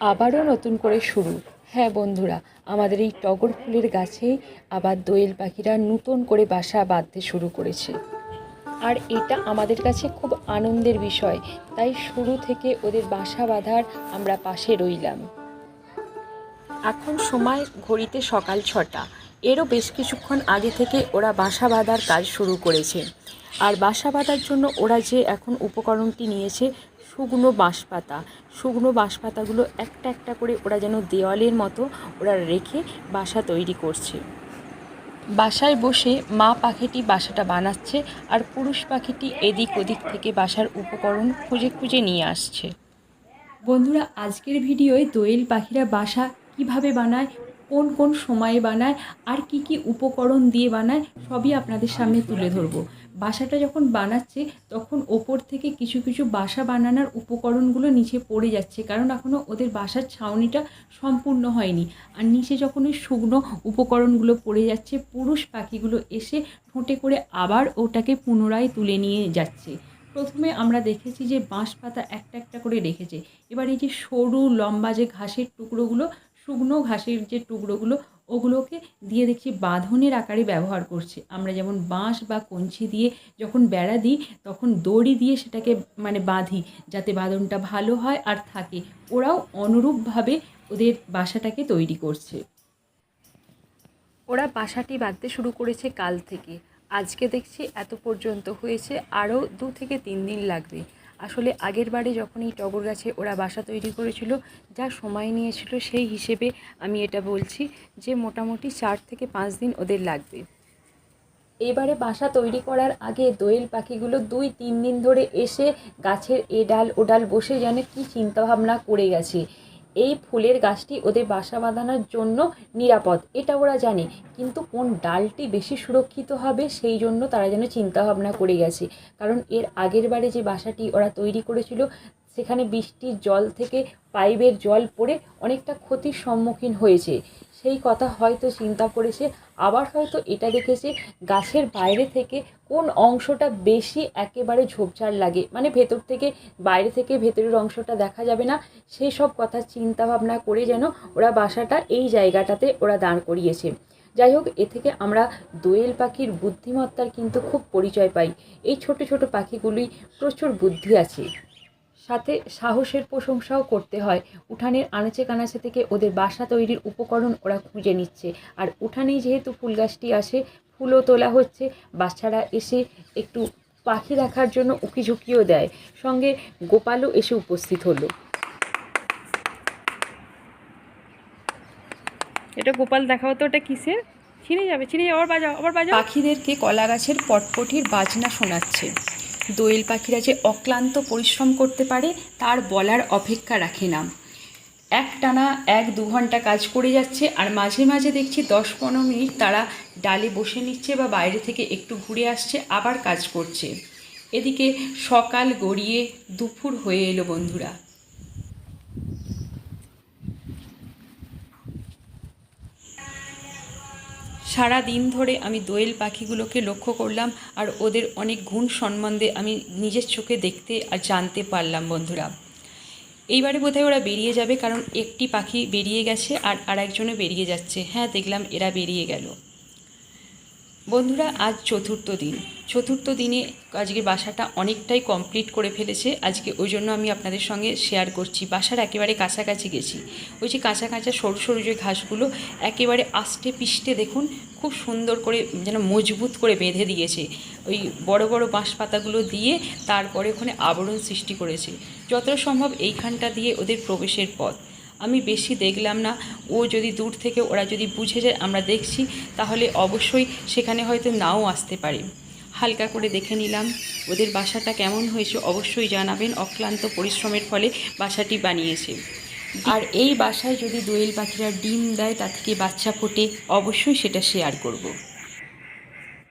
আবারও নতুন করে শুরু। হ্যাঁ বন্ধুরা, আমাদের এই টগর ফুলের গাছেই আবার দোয়েল পাখিরা নতুন করে বাসা বাঁধতে শুরু করেছে। আর এটা আমাদের কাছে খুব আনন্দের বিষয়, তাই শুরু থেকে ওদের বাসা বাঁধার আমরা পাশে রইলাম। এখন সময় ঘড়িতে সকাল ছটা। এরও বেশ কিছুক্ষণ আগে থেকে ওরা বাসা বাঁধার কাজ শুরু করেছে। আর বাসা বাঁধার জন্য ওরা যে এখন উপকরণটি নিয়েছে, শুকনো বাঁশপাতা। শুকনো বাঁশপাতাগুলো একটা একটা করে ওরা যেন দেওয়ালের মতো ওরা রেখে বাসা তৈরি করছে। বাসায় বসে মা পাখিটি বাসাটা বানাচ্ছে আর পুরুষ পাখিটি এদিক ওদিক থেকে বাসার উপকরণ খুঁজে খুঁজে নিয়ে আসছে। বন্ধুরা, আজকের ভিডিওয় দোয়েল পাখিরা বাসা কীভাবে বানায় কোন কোন সময়ে বানায়, আর কি কি উপকরণ দিয়ে বানায়, সবই আপনাদের সামনে তুলে ধরবো। বাসাটা যখন বানাচ্ছে, তখন ওপর থেকে কিছু কিছু বাসা বানানোর উপকরণগুলো নিচে পড়ে যাচ্ছে, কারণ এখনও ওদের বাসার ছাউনিটা সম্পূর্ণ হয়নি। আর নিচে যখন ওই শুকনো উপকরণগুলো পড়ে যাচ্ছে, পুরুষ পাখিগুলো এসে ঠোঁটে করে আবার ওটাকে পুনরায় তুলে নিয়ে যাচ্ছে। প্রথমে আমরা দেখেছি যে বাঁশ পাতা একটা একটা করে রেখেছে। এবার এই যে সরু লম্বা যে ঘাসের টুকরোগুলো শুকনো ঘাসের যে টুকরোগুলো, ওগুলোকে দিয়ে দেখছি বাঁধনের আকারে ব্যবহার করছে। আমরা যেমন বাঁশ বা কঞ্চি দিয়ে যখন বেড়া দিই, তখন দড়ি দিয়ে সেটাকে মানে বাঁধি, যাতে বাঁধনটা ভালো হয় আর থাকে। ওরাও অনুরূপভাবে ওদের বাসাটাকে তৈরি করছে। ওরা বাসাটি বাঁধতে শুরু করেছে কাল থেকে। আজকে দেখছি এত পর্যন্ত হয়েছে, আরও দু থেকে তিন দিন লাগবে। আসলে আগের বারে যখন এই টগর গাছে ওরা বাসা তৈরি করেছিল, যা সময় নিয়েছিল সেই হিসেবে আমি এটা বলছি যে মোটামুটি চার থেকে পাঁচ দিন ওদের লাগবে। এবারে বাসা তৈরি করার আগে দোয়েল পাখিগুলো দুই তিন দিন ধরে এসে গাছের এ ডাল ও ডাল বসে যেন কী চিন্তাভাবনা করে গেছে। এই ফুলের গাছটি ওদের বাসা বাঁধানোর জন্য নিরাপদ, এটা ওরা জানে। কিন্তু কোন ডালটি বেশি সুরক্ষিত হবে সেই জন্য তারা যেন চিন্তাভাবনা করে গেছে। কারণ এর আগের বারে যে বাসাটি ওরা তৈরি করেছিল সেখানে বৃষ্টির জল থেকে পাইপের জল পড়ে অনেকটা ক্ষতির সম্মুখীন হয়েছে। সেই কথা হয়তো চিন্তা করেছে, আবার হয়তো এটা দেখেছে গাছের বাইরে থেকে কোন অংশটা বেশি একেবারে ঝোপঝাড় লাগে। মানে ভেতর থেকে বাইরে থেকে ভেতরের অংশটা দেখা যাবে না। সেই সব কথা চিন্তা ভাবনা করে যেন ওরা বাসাটা এই জায়গাটাতে ওরা দাঁড় করিয়েছে। যাই হোক, এ থেকে আমরা দোয়েল পাখির বুদ্ধিমত্তার কিন্তু খুব পরিচয় পাই। এই ছোট ছোট পাখিগুলি প্রচুর বুদ্ধি আছে। সাথে সাহসের প্রশংসাও করতে হয়। উঠানের আনাচে কানাচে থেকে ওদের বাসা তৈরির উপকরণ ওরা খুঁজে নিচ্ছে। আর উঠানেই যেহেতু ফুল গাছটি আসে ফুলও তোলা হচ্ছে বাচ্চারা এসে একটু পাখি দেখার জন্য উকি ঝুঁকিও দেয়। সঙ্গে গোপালও এসে উপস্থিত হলো। এটা গোপাল দেখাও তো ওটা কিসের? ছিঁড়ে যাবে ছিঁড়ে যাবে আবার বাজাও আবার বাজাও। পাখিদেরকে কলা গাছের পটপটির বাজনা শোনাচ্ছে। দোয়েল পাখিরা যে অক্লান্ত পরিশ্রম করতে পারে, তার বলার অপেক্ষা রাখে না। এক টানা এক দু ঘণ্টা কাজ করে যাচ্ছে, আর মাঝে মাঝে দেখছি দশ পনেরো মিনিট তারা ডালে বসে নিচ্ছে বা বাইরে থেকে একটু ঘুরে আসছে, আবার কাজ করছে। এদিকে সকাল গড়িয়ে দুপুর হয়ে এলো বন্ধুরা। সারা দিন ধরে আমি দোয়েল পাখিগুলোকে লক্ষ্য করলাম আর ওদের অনেক গুণ সম্বন্ধে আমি নিজের চোখে দেখতে আর জানতে পারলাম, বন্ধুরা। এইবারে বোধহয় ওরা বেরিয়ে যাবে কারণ একটি পাখি বেরিয়ে গেছে আর আরেকজনও বেরিয়ে যাচ্ছে। হ্যাঁ দেখলাম এরা বেরিয়ে গেল। বন্ধুরা, আজ চতুর্থ দিন। চতুর্থ দিনে আজকের বাসাটা অনেকটাই কমপ্লিট করে ফেলেছে। আজকে ওই জন্য আমি আপনাদের সঙ্গে শেয়ার করছি। বাসার একেবারে কাছাকাছি গেছি। ওই যে কাঁচা কাঁচা সরু সরু যে ঘাসগুলো, একেবারে আষ্টে পিষ্টে দেখুন, খুব সুন্দর করে যেন মজবুত করে বেঁধে দিয়েছে। ওই বড় বড় বাঁশ পাতাগুলো দিয়ে তারপরে ওখানে আবরণ সৃষ্টি করেছে। যতটা সম্ভব এইখানটা দিয়ে ওদের প্রবেশের পথ। আমি বেশি দেখলাম না। ও যদি দূর থেকে ওরা যদি বুঝে যায়, আমরা দেখছি, তাহলে অবশ্যই সেখানে হয়তো নাও আসতে পারে। হালকা করে দেখে নিলাম, ওদের বাসাটা কেমন হয়েছে অবশ্যই জানাবেন, অক্লান্ত পরিশ্রমের ফলে বাসাটি বানিয়েছে। আর এই বাসায় যদি দোয়েল পাখিরা ডিম দেয় তা থেকে বাচ্চা ফোটে, অবশ্যই সেটা শেয়ার করব।